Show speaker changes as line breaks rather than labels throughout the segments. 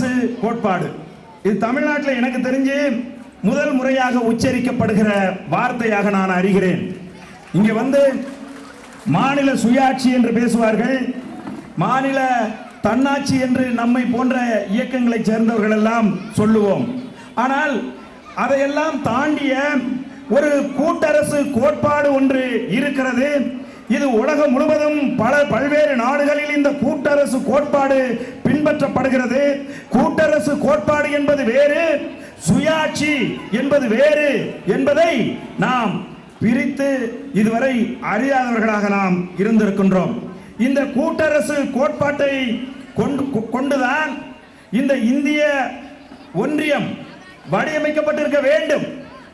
அரசு கோட்பாடு. இது தமிழ்நாட்டில் எனக்கு தெரிஞ்சு முதல் முறையாக உச்சரிக்கப்படுகிற வார்த்தையாக நான் அறிகிறேன். இங்க வந்து மாநில சுயாட்சி என்று பேசுவார்கள். மாநில தன்னாட்சி என்று நம்மை போன்ற இயக்கங்களைச் சேர்ந்தவர்கள் எல்லாம் சொல்லுவோம். ஆனால் அதையெல்லாம் தாண்டிய ஒரு கூட்டரசு கோட்பாடு ஒன்று இருக்கிறது. இது உலகம் முழுவதும் பல பல்வேறு நாடுகளில் இந்த கூட்டரசு கோட்பாடு பின்பற்றப்படுகிறது. கூட்டரசு கோட்பாடு என்பது வேறு சுயாட்சி என்பது வேறு என்பதை நாம் பிரித்து இதுவரை அறியாதவர்களாக நாம் இருந்திருக்கின்றோம். இந்த கூட்டரசு கோட்பாட்டை கொண்டு கொண்டுதான் இந்த இந்திய ஒன்றியம் வடிவமைக்கப்பட்டிருக்க வேண்டும்.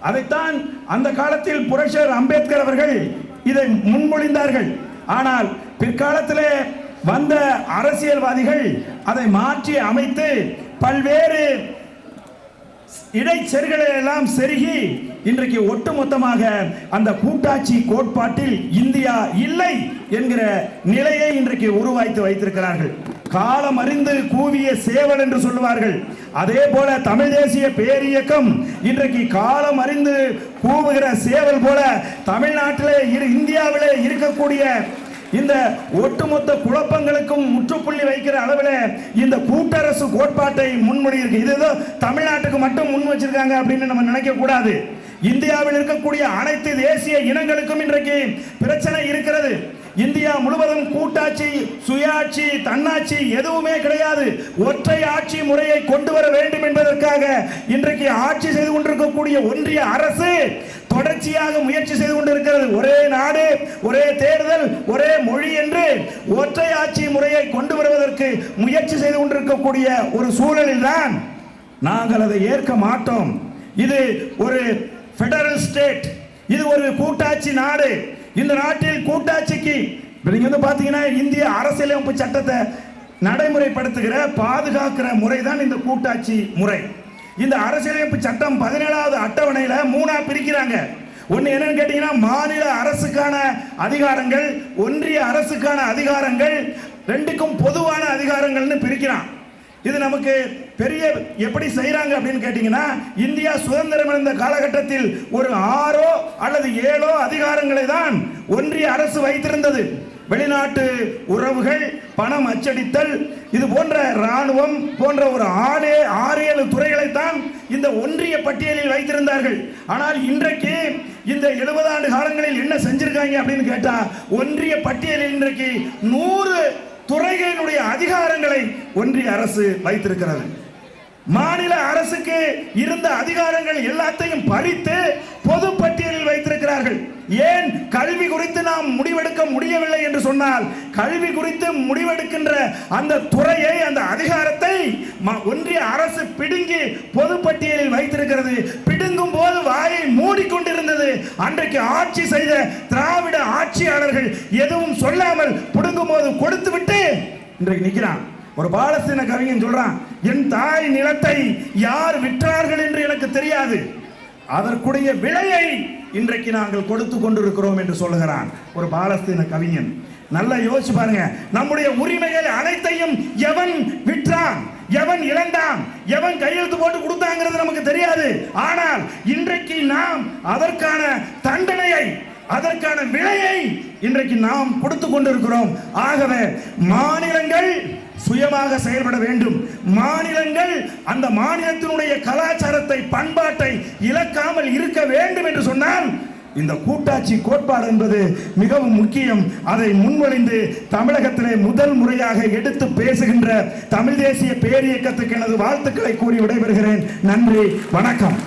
அதைத்தான் அந்த காலத்தில் புரட்சியர் அம்பேத்கர் அவர்கள் இதை முன்மொழிந்தார்கள். ஆனால் பிற்காலத்திலே வந்த அரசியல்வாதிகள் அதை மாற்றி அமைத்து பல்வேறு இடைச்செருகளை எல்லாம் செருகி இன்றைக்கு ஒட்டுமொத்தமாக அந்த கூட்டாட்சி கோட்பாட்டில் இந்தியா இல்லை என்கிற நிலையை இன்றைக்கு உருவாய்த்து வைத்திருக்கிறார்கள். காலம் அறிந்து கூவிய சேவல் என்று சொல்லுவார்கள். அதே போல தமிழ் தேசிய பேரியக்கம் இன்றைக்கு காலம் அறிந்து கூவுகிற சேவல் போல தமிழ்நாட்டிலே இரு இந்தியாவிலே இருக்கக்கூடிய இந்த ஒட்டுமொத்த குழப்பங்களுக்கும் முற்றுப்புள்ளி வைக்கிற அளவில் இந்த கூட்டரசு கோட்பாட்டை முன்மொழியிருக்கு இது ஏதோ தமிழ்நாட்டுக்கு மட்டும் முன் வச்சிருக்காங்க அப்படின்னு நம்ம நினைக்க கூடாது. இந்தியாவில் இருக்கக்கூடிய அனைத்து தேசிய இனங்களுக்கும் இன்றைக்கு பிரச்சனை இருக்கிறது. இந்தியா முழுவதும் கூட்டாட்சி சுயாட்சி தன்னாட்சி எதுவுமே கிடையாது. ஒற்றை ஆட்சி முறையை கொண்டு வர வேண்டும் என்பதற்காக இன்றைக்கு ஆட்சி செய்து கொண்டிருக்கக்கூடிய ஒன்றிய அரசு தொடர்ச்சியாக முயற்சி செய்து கொண்டிருக்கிறது. ஒரே நாடு ஒரே தேர்தல் ஒரே மொழி என்று ஒற்றை ஆட்சி முறையை கொண்டு வருவதற்கு முயற்சி செய்து கொண்டிருக்கக்கூடிய ஒரு சூழலில் தான் நாங்கள் அதை ஏற்க மாட்டோம். இது ஒரு ஃபெடரல் ஸ்டேட் இது ஒரு கூட்டாட்சி நாடு. இந்த நாட்டில் கூட்டாட்சிக்கு நீங்க வந்து பாத்தீங்கன்னா இந்திய அரசியலமைப்பு சட்டத்தை நடைமுறைப்படுத்துகிற பாதுகாக்கிற முறை தான் இந்த கூட்டாட்சி முறை. இந்த அரசியலமைப்பு சட்டம் பதினேழாவது அட்டவணையில மூணா பிரிக்கிறாங்க. ஒன்று என்னன்னு கேட்டீங்கன்னா மாநில அரசுக்கான அதிகாரங்கள் ஒன்றிய அரசுக்கான அதிகாரங்கள் ரெண்டுக்கும் பொதுவான அதிகாரங்கள்னு பிரிக்கிறான். இது நமக்கு பெரிய எப்படி செய்கிறாங்க அப்படின்னு கேட்டீங்கன்னா இந்தியா சுதந்திரம் அடைந்த காலகட்டத்தில் ஒரு ஆறோ அல்லது ஏழோ அதிகாரங்களை தான் ஒன்றிய அரசு வைத்திருந்தது. வெளிநாட்டு உறவுகள் பணம் அச்சடித்தல் இது போன்ற ராணுவம் போன்ற ஒரு ஆறு ஆறு ஏழு துறைகளைத்தான் இந்த ஒன்றிய பட்டியலில் வைத்திருந்தார்கள். ஆனால் இன்றைக்கு இந்த எழுபது ஆண்டு காலங்களில் என்ன செஞ்சிருக்காங்க அப்படின்னு கேட்டா ஒன்றிய பட்டியலில் இன்றைக்கு நூறு துறைகளினுடைய அதிகாரங்களை ஒன்றிய அரசு வைத்திருக்கிறது. மாநில அரசுக்கு இருந்த அதிகாரங்கள் எல்லாத்தையும் பறித்து பொது பட்டியலில் வைத்திருக்கிறார்கள். ஏன் கல்வி குறித்து நாம் முடிவெடுக்க முடியவில்லை என்று சொன்னால் கல்வி குறித்து முடிவெடுக்கின்ற அந்த துறையை அந்த அதிகாரத்தை ம- ஒன்றிய அரசு பிடுங்கி பொது பட்டியலில் வைத்திருக்கிறது. பிடுங்கும் போது வாயை மூடிக்கொண்டிருந்தது. அன்றைக்கு ஆட்சி செய்த திராவிட ஆட்சியாளர்கள் எதுவும் சொல்லாமல் பிடுங்கும் போது கொடுத்து விட்டு இன்றைக்கு நிற்கிறான் ஒரு பாலஸ்தீன கவிஞன் சொல்றான் என் தாய் நிலத்தை யார் விற்றார்கள் என்று எனக்கு தெரியாது. அதற்குடைய விலையை இன்றைக்கு நாங்கள் கொடுத்து கொண்டிருக்கிறோம் என்று சொல்லுகிறான் ஒரு பாலஸ்தீன கவிஞன். நல்லா யோசிச்சு பாருங்க. நம்முடைய உரிமைகள் அனைத்தையும் எவன் விற்றான் எவன் இழந்தான் எவன் கையெழுத்து போட்டு கொடுத்தாங்கிறது நமக்கு தெரியாது. ஆனால் இன்றைக்கு நாம் அதற்கான அதற்கான விலையை இன்றைக்கு நாம் கொடுத்து கொண்டிருக்கிறோம். ஆகவே மாநிலங்கள் சுயமாக செயல்பட வேண்டும். மாநிலங்கள் அந்த மாநிலத்தினுடைய கலாச்சாரத்தை பண்பாட்டை இழக்காமல் இருக்க வேண்டும் என்று சொன்னால் இந்த கூட்டாட்சி கோட்பாடு என்பது மிகவும் முக்கியம். அதை முன்வழிந்து தமிழகத்திலே முதல் முறையாக எடுத்து பேசுகின்ற தமிழ் தேசிய பேரியக்கத்துக்கு எனது வாழ்த்துக்களை கூறி விடைபெறுகிறேன். நன்றி வணக்கம்.